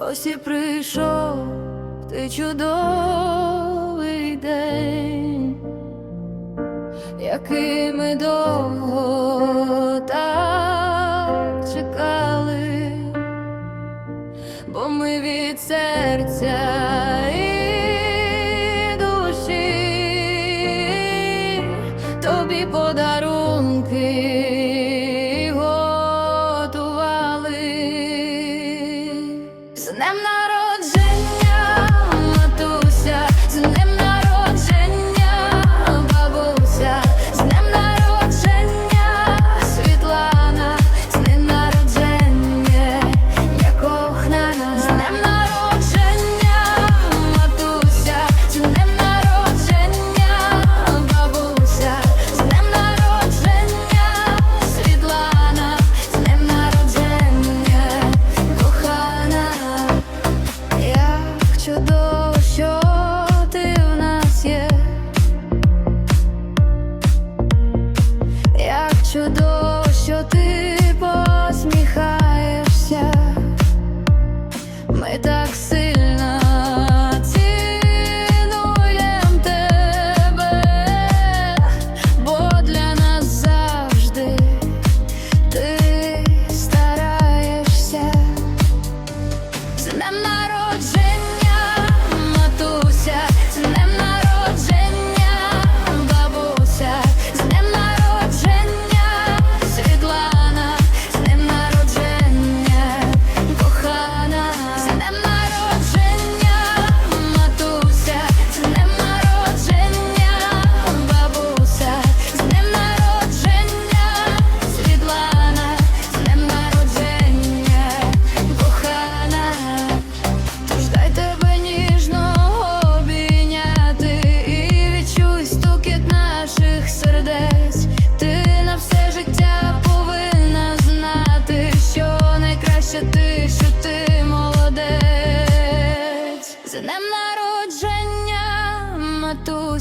ось і прийшов ти чудовий день, який ми довго так чекали, бо ми від серця. І душі тобі подали. днем народження. що до.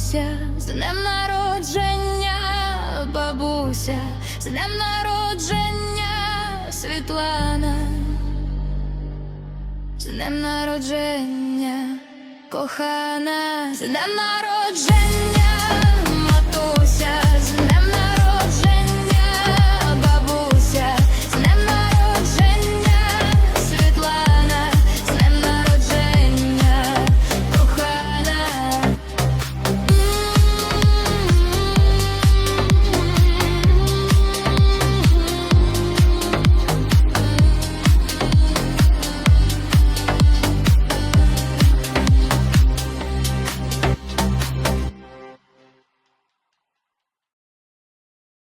бабуся, з днем народження, бабуся, з днем народження, Світлана, з днем народження, кохана, з днем народження.